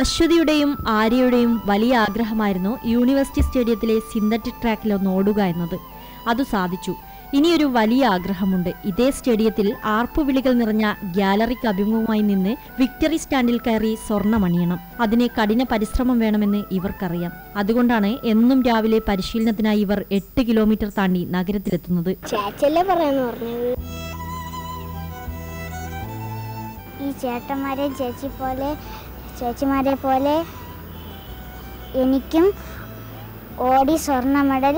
അശ്വതിയുടെയും ആര്യയുടെയും വലിയ ആഗ്രഹമായിരുന്നു യൂണിവേഴ്സിറ്റി സ്റ്റേഡിയത്തിലെ സിന്തറ്റിക് ട്രാക്കിൽ ഒന്ന് ഓടുക എന്നത്. അത് സാധിച്ചു. ഇനിയൊരു വലിയ ആഗ്രഹമുണ്ട്. ഇതേ സ്റ്റേഡിയത്തിൽ ആർപ്പുവിളികൾ നിറഞ്ഞ ഗ്യാലറിക്ക് അഭിമുഖമായി നിന്ന് വിക്ടറി സ്റ്റാൻഡിൽ കയറി സ്വർണമണിയണം അതിന് കഠിന പരിശ്രമം വേണമെന്ന് ഇവർക്കറിയാം. അതുകൊണ്ടാണ് എന്നും രാവിലെ പരിശീലനത്തിനായി ഇവർ എട്ട് കിലോമീറ്റർ താണ്ടി നഗരത്തിലെത്തുന്നത്. ഈ ചേട്ടന്മാരെ ചേച്ചി പോലെ ചേച്ചിമാരെ പോലെ എനിക്കും ഓടി സ്വർണ മെഡൽ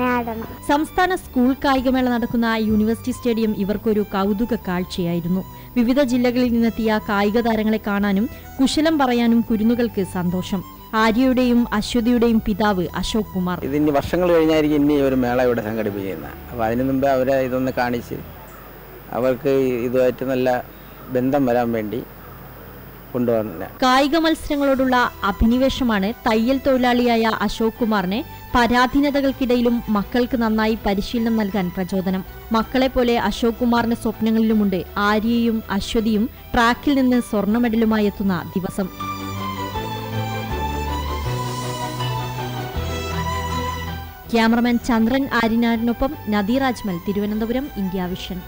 നേടണം. സംസ്ഥാന സ്കൂൾ കായികമേള നടക്കുന്ന യൂണിവേഴ്സിറ്റി സ്റ്റേഡിയം ഇവർക്കൊരു കൗതുക കാഴ്ചയായിരുന്നു. വിവിധ ജില്ലകളിൽ നിന്നെത്തിയ കായിക താരങ്ങളെ കാണാനും കുശലം പറയാനും കുരുന്നുകൾക്ക് സന്തോഷം. ആര്യയുടെയും അശ്വതിയുടെയും പിതാവ് അശോക് കുമാർ. ഇതിനി വർഷങ്ങൾ കഴിഞ്ഞായിരിക്കും ഇനി ഒരു മേള ഇവിടെ സംഘടിപ്പിക്കുന്നത്. അപ്പോൾ അതിനു മുമ്പ് അവരെ ഇതൊന്ന് കാണിച്ച് അവർക്ക് ഇതുമായിട്ട് നല്ല ബന്ധം വരാൻ വേണ്ടി കൊണ്ടുവന്ന കായിക മത്സരങ്ങളോടുള്ള അഭിനിവേശമാണ് തയ്യൽ തൊഴിലാളിയായ അശോക് കുമാറിനെ പരാധീനതകൾക്കിടയിലും മക്കൾക്ക് നന്നായി പരിശീലനം നൽകാൻ പ്രചോദനം. മക്കളെ പോലെ അശോക് കുമാറിന്റെ സ്വപ്നങ്ങളിലുമുണ്ട് ആര്യയും അശ്വതിയും ട്രാക്കിൽ നിന്ന് സ്വർണ മെഡലുമായി എത്തുന്ന ദിവസം. ക്യാമറമാൻ ചന്ദ്രൻ ആര്യനാടിനൊപ്പം നദീർ തിരുവനന്തപുരം ഇന്ത്യ വിഷൻ.